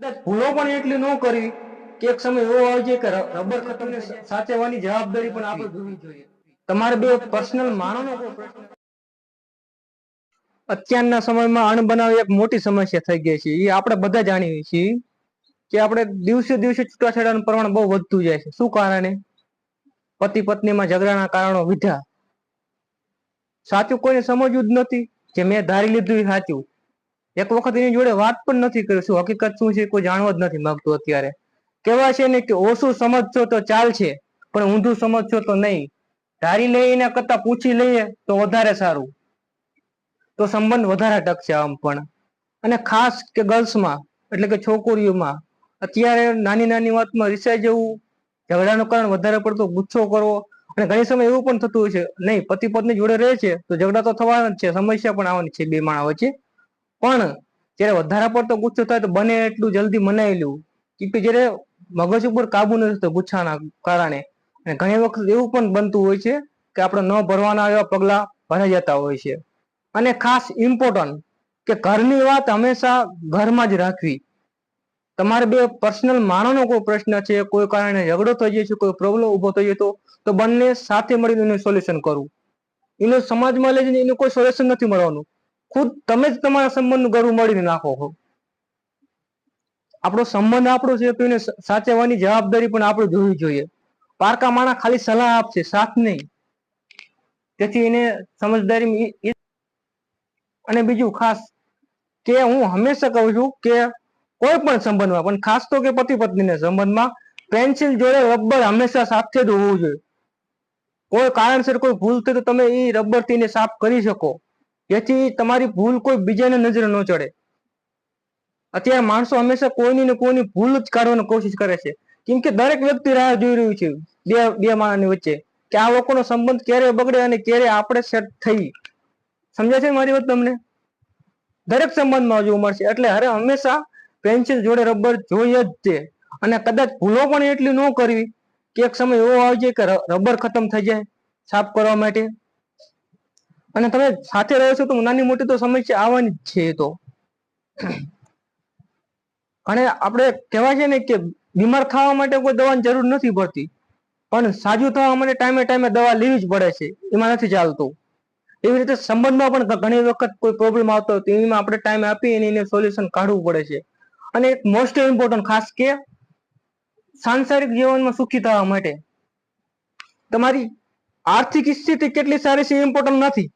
ભૂલો પણ એટલી ન કરવી કે એક સમય એવો આવી જાય કે રબર ખતમ ને સાચવવાની જવાબદારી પણ આપણે જોવી જોઈએ. તમારે બે પર્સનલ માણસનો કોઈ અત્યારના સમયમાં અણબનાવ એક મોટી સમસ્યા થઈ ગઈ છે. એ આપણે બધા જાણીએ છીએ કે આપણે દિવસે દિવસે છૂટાછેડાનું પ્રમાણ બહુ વધતું જાય છે. શું કારણે? પતિ પત્નીમાં ઝઘડાના કારણો વિધા. સાચું કોઈને સમજવું જ નથી કે મેં ધારી લીધું સાચું. એક વખત એની જોડે વાત પણ નથી કરી. શું હકીકત શું છે કોઈ જાણવા જ નથી માંગતું અત્યારે. કેવા છે ને કે ઓછું સમજશો તો ચાલશે પણ ઊંધું સમજશો તો નહીં. ધારી લઈને કરતા પૂછી લઈએ તો વધારે સારું. તો સંબંધ વધારે ટકશે આમ પણ. અને ખાસ કે ગર્લ્સમાં, એટલે કે છોકરીઓમાં, અત્યારે નાની નાની વાતમાં રિસાઈ જવું, ઝઘડાનું કારણ વધારે પડતો ગુસ્સો કરવો, અને ઘણી સમય એવું પણ થતું હોય છે, નહીં, પતિ પત્ની જોડે રહે છે, તો ઝઘડા તો થવાના જ છે, સમસ્યા પણ આવવાની છે બે માણા વચ્ચે. પણ જ્યારે વધારે પડતો ગુસ્સો થાય તો બને એટલું જલ્દી મનાવી લેવું. કે જ્યારે મગજ ઉપર કાબુ નથી થતો ગુસ્સાના કારણે. અને ઘણી વખત એવું પણ બનતું હોય છે કે આપણે ન ભરવાના એવા પગલા ભરાઈ જતા હોય છે. અને ખાસ ઇમ્પોર્ટન્ટ કે ઘરની વાત હંમેશા ઘરમાં જ રાખવી. તમારે બે પર્સનલ માણસનો કોઈ પ્રશ્ન છે, કોઈ કારણે ઝઘડો થઈ જાય છે, કોઈ પ્રોબ્લેમ ઊભો થઈ જાય તો તો બંને સાથે મળીને એનું સોલ્યુશન કરવું. એનું સમાજમાં લઈ જઈને એનું કોઈ સોલ્યુશન નથી મળવાનું. ખુદ તમે જ તમારા સંબંધનું ગરું મળીને નાખો છો. આપણો સંબંધ આપણો છે તો એને સાચવવાની જવાબદારી પણ આપણે જોવી જોઈએ. પારકા માણા ખાલી સલાહ આપશે, સાથ નહીં. તેથી એને સમજદારી અને બીજું ખાસ કે હું હંમેશા કહું છું કે કોઈ પણ સંબંધમાં, પણ ખાસ તો કે પતિ પત્નીના સંબંધમાં, પેન્સિલ જોડે રબર હંમેશા સાથે જ હોવું જોઈએ. કોઈ કારણસર કોઈ ભૂલ થઈ તો તમે એ રબરથી એને સાફ કરી શકો. જેથી તમારી ભૂલ કોઈ બીજાને નજરે ન ચડે. અત્યારે માણસો હંમેશા કોઈની ને કોઈની ભૂલ જ કાઢવાની કોશિશ કરે છે. કેમ કે દરેક વ્યક્તિ રાહ જોઈ રહ્યું છે બે બે માણસની વચ્ચે કે આ લોકોનો સંબંધ ક્યારે બગડે અને ક્યારે આપણે સેટ થઈ. સમજાય છે મારી વાત તમને? દરેક સંબંધમાં જોવું મળશે એટલે અરે હંમેશા પેન્સિલ જોડે રબર જોઈએ જ છે. અને કદાચ ભૂલો પણ એટલી ન કરવી કે એક સમય એવો આવી જાય કે રબર ખતમ થઈ જાય સાફ કરવા માટે. અને તમે સાથે રહો છો તો નાની મોટી તો સમસ્યા આવવાની જ છે તો. અને આપણે કહેવાય છે ને કે બીમાર થવા માટે કોઈ દવાની જરૂર નથી પડતી. પણ સાજું થવા માટે ટાઈમે ટાઈમે દવા લેવી જ પડે છે, એમાં નથી ચાલતું. એવી રીતે સંબંધમાં પણ ઘણી વખત કોઈ પ્રોબ્લેમ આવતો હોય તો એમાં આપણે ટાઈમ આપી અને એને સોલ્યુશન કાઢવું પડે છે. અને એક મોસ્ટ ઇમ્પોર્ટન્ટ ખાસ કે સાંસારિક જીવનમાં સુખી થવા માટે. તમારી આર્થિક સ્થિતિ કેટલી સારી છે ઇમ્પોર્ટન્ટ નથી.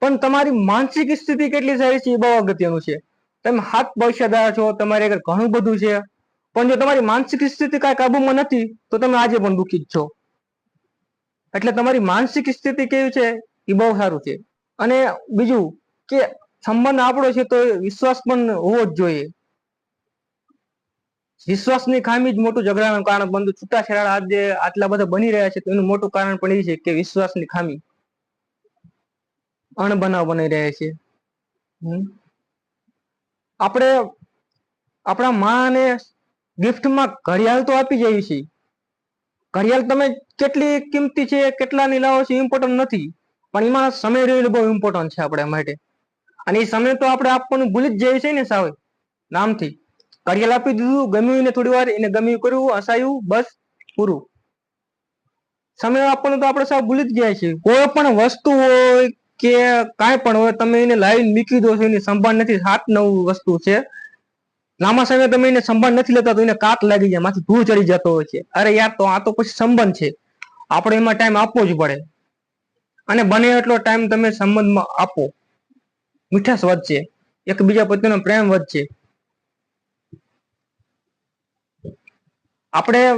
પણ તમારી માનસિક સ્થિતિ કેટલી સારી છે એ બહુ અગત્યનું છે. તમે હાથ પૈસાદાર છો, તમારી આગળ ઘણું બધું છે. પણ જો તમારી માનસિક સ્થિતિ કાંઈ કાબુમાં નથી, તો તમે આજે પણ દુઃખી જ છો. એટલે તમારી માનસિક સ્થિતિ કેવી છે એ બહુ સારું છે. અને બીજું કે સંબંધ આપણો છે તો વિશ્વાસ પણ હોવો જ જોઈએ. વિશ્વાસની ખામી જ મોટું ઝઘડાનું કારણ બનતું છૂટાછેડા આજે આટલા બધા બની રહ્યા છે તો એનું મોટું કારણ પણ એ છે કે વિશ્વાસની ખામી. અણબનાવ બની રહ્યા છે. આપણે, આપણા માને ગિફ્ટમાં ઘડિયાળ તો આપી જઈએ છીએ ઘડિયાળ તમે કેટલી કિંમતી છે કેટલાની લાવો છો ઇમ્પોર્ટન્ટ નથી. પણ એમાં સમય રહેલો બહુ ઇમ્પોર્ટન્ટ છે આપણા માટે. અને એ સમય તો આપણે આપવાનું ભૂલી જ જઈએ છીએ ને સાવ. નામથી. ઘડિયાળ આપી દીધું, ગમ્યું એને થોડી વાર, એને ગમ્યું કર્યું, હસાયું, બસ, પૂરું. સમય આપવાનું તો આપણે સાવ ભૂલી જ ગયા છીએ. કોઈ પણ વસ્તુ હોય કે કાંઈ પણ હોય, તમે એને લાવીને મૂકી દો છો, એની સંભાળ નથી, સાત નવ વસ્તુ છે. લાંબા સમય તમે એને સંભાળ નથી લેતા, તો એને કાટ લાગી જાય, માથે ધૂળ ચડી જતો હોય છે. અરે યાર, તો આ તો પછી સંબંધ છે. આપણે એમાં ટાઈમ આપવો જ પડે. અને બને એટલો ટાઈમ તમે સંબંધમાં આપો. મીઠાશ વધશે. એકબીજા પ્રત્યેનો પ્રેમ વધશે. આપણે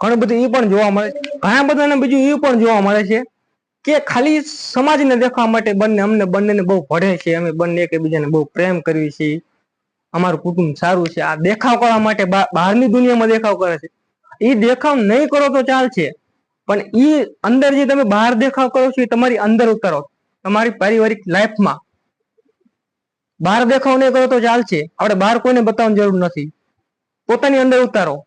ઘણું બધું એ પણ જોવા મળે. ઘણા બધાને બીજું એ પણ જોવા મળે છે. કે ખાલી સમાજને દેખાવા માટે બંને, અમને બંનેને બહુ ભળે છે. અમે બંને એકબીજાને બહુ પ્રેમ કરીએ છીએ. અમારું કુટુંબ સારું છે. આ દેખાવ કરવા માટે બહારની દુનિયામાં દેખાવ કરે છે. એ દેખાવ નહીં કરો તો ચાલશે. પણ એ અંદર જે તમે બહાર દેખાવ કરો છો એ તમારી અંદર ઉતારો. તમારી પારિવારિક લાઈફમાં. બહાર દેખાવ નહીં કરો તો ચાલશે. આપણે બહાર કોઈને બતાવવાની જરૂર નથી. પોતાની અંદર ઉતારો.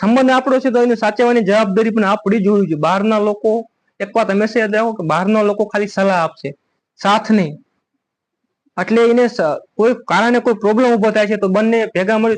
સંબંધ આપણો છે તો એને સાચવવાની જવાબદારી પણ આપણી જ હોવી જોઈએ. બહારના લોકો એક વાત હંમેશા યાદ રાખો કે બહારના લોકો ખાલી સલાહ આપશે, સાથ નહીં. એટલે એને કોઈ કારણે કોઈ પ્રોબ્લેમ ઊભો થાય છે તો બંને ભેગા મળી